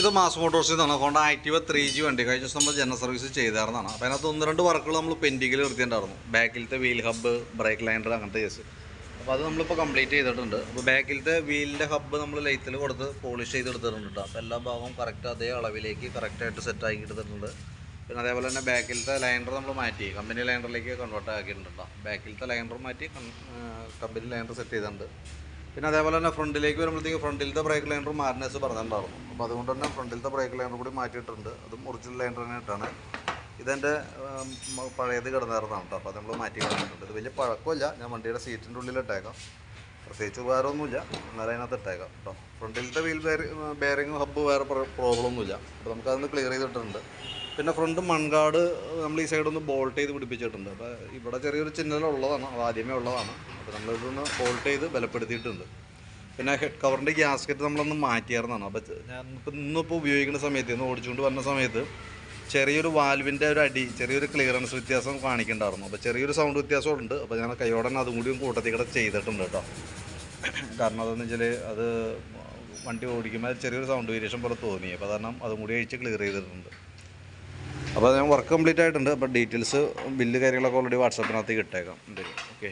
ഇത് മാസ് മോട്ടോഴ്സിൽ നിന്നാണ് Honda Activa three G വണ്ടി. കഴിഞ്ഞ ദിവസം നമ്മൾ ജനറൽ സർവീസ് ചെയ്തായിരുന്നതാണ്. അപ്പോൾ അതിനകത്ത് ഒന്ന് രണ്ട് വർക്കുകൾ നമ്മൾ പെൻഡിങ്ങിൽ നിർത്തിയിട്ടുണ്ടായിരുന്നു. ബാക്കിലത്തെ വീൽ ഹബ്ബ് ബ്രേക്ക് ലൈൻഡർ അങ്ങനത്തെ കേസ് അപ്പോൾ അത് നമ്മളിപ്പോൾ കംപ്ലീറ്റ് ചെയ്തിട്ടുണ്ട്. അപ്പോൾ ബാക്കിലത്തെ വീലിന്റെ ഹബ്ബ് നമ്മൾ ലൈത്തിൽ കൊടുത്ത് പോളിഷ് ചെയ്തെടുത്തിട്ടുണ്ട് കേട്ടോ അപ്പോൾ എല്ലാ ഭാഗവും കറക്റ്റ് അതേ അളവിലേക്ക് കറക്റ്റായിട്ട് സെറ്റ് ആക്കി എടുത്തിട്ടുണ്ട്. പിന്നെ അതേപോലെ തന്നെ ബാക്കിലത്തെ ലൈൻഡർ നമ്മൾ മാറ്റി. കമ്പനി ലൈൻഡറിലേക്ക് കൺവേർട്ട് ആക്കിയിട്ടുണ്ട് ബാക്കിലത്തെ ലൈൻഡർ മാറ്റി കമ്പനി ലൈൻഡർ സെറ്റ് ചെയ്തിട്ടുണ്ട്. പിന്നെ അതേപോലെ തന്നെ ഫ്രണ്ടിലേക്ക് വരുമ്പോഴത്തേക്ക് ഫ്രണ്ടിലത്തെ ബ്രേക്ക് ലൈനർ മാർനസ് പറഞ്ഞിട്ടുണ്ടായിരുന്നു അപ്പോൾ അതുകൊണ്ട് തന്നെ ഫ്രണ്ടിലത്തെ ബ്രേക്ക് ലൈനർ കൂടി മാറ്റിയിട്ടുണ്ട്. അതും ഒറിജിനൽ ലൈനർ തന്നെ ഇട്ടാണ്. ഇതെന്റെ പഴയത് കിടന്നിരുന്നതാണ് കേട്ടോ. അപ്പോൾ അത് നമ്മൾ മാറ്റി കളഞ്ഞിട്ടുണ്ട് ഇത് വലിയ പഴക്കമില്ല. ഞാൻ വണ്ടിയുടെ സീറ്റിന്റെ ഉള്ളിൽ ഇട്ടേക്കാം. പ്രത്യേകിച്ച് ഉപകാരമൊന്നുമില്ല. എന്നാലും അതിനകത്ത് ഇട്ടേക്കാം കേട്ടോ. ഫ്രണ്ടിലത്തെ വീൽ ബെയറിങ് ഹബ്ബ് വേറെ പ്രോബ്ലം ഒന്നുമില്ല. അപ്പോൾ നമുക്കതൊന്ന് ക്ലിയർ ചെയ്തിട്ടുണ്ട് പിന്നെ ഫ്രണ്ട് മൺകാട് നമ്മൾ ഈ സൈഡ് ഒന്ന് ബോൾട്ട് ചെയ്ത് പിടിപ്പിച്ചിട്ടുണ്ട്. അപ്പോൾ ഇവിടെ ചെറിയൊരു ചിഹ്നലുള്ളതാണ് അത് ആദ്യമേ ഉള്ളതാണ്. അപ്പോൾ നമ്മളിതൊന്ന് ബോൾട്ട് ചെയ്ത് ബലപ്പെടുത്തിയിട്ടുണ്ട്. പിന്നെ ഹെഡ് കവറിന്റെ ഗ്യാസ്കറ്റ് നമ്മളൊന്ന് മാറ്റിയായിരുന്നതാണ് അപ്പോൾ ഞാൻ ഇപ്പം ഇന്നിപ്പോൾ ഉപയോഗിക്കുന്ന സമയത്ത് ഇന്ന് ഓടിച്ചുകൊണ്ട് വന്ന സമയത്ത് ചെറിയൊരു വാൽവിന്റെ ഒരു അടി ചെറിയൊരു ക്ലിയറൻസ് വ്യത്യാസം കാണിക്കുന്നുണ്ടായിരുന്നു അപ്പോൾ ചെറിയൊരു സൗണ്ട് വ്യത്യാസം ഉണ്ട് അപ്പോൾ ഞാൻ കൈയോടെ അതും കൂടിയും കൂട്ടത്തിൽ കൂടെ ചെയ്തിട്ടുണ്ട് കേട്ടോ. കാരണം അതെന്ന് വെച്ചാൽ അത് വണ്ടി ഓടിക്കുമ്പോൾ ചെറിയൊരു സൗണ്ട് വേരിയേഷൻ പോലെ തോന്നി. അപ്പോൾ കാരണം അതും കൂടി അഴിച്ച് ക്ലിയർ ചെയ്തിട്ടുണ്ട്. അപ്പോൾ ഞാൻ വർക്ക് കംപ്ലീറ്റ് ആയിട്ടുണ്ട്. അപ്പോൾ ഡീറ്റെയിൽസ് ബില്ല് കാര്യങ്ങളൊക്കെ ഓൾറെഡി വാട്സാപ്പിനകത്ത് ഇട്ടേക്കാം എന്തായാലും ഓക്കെ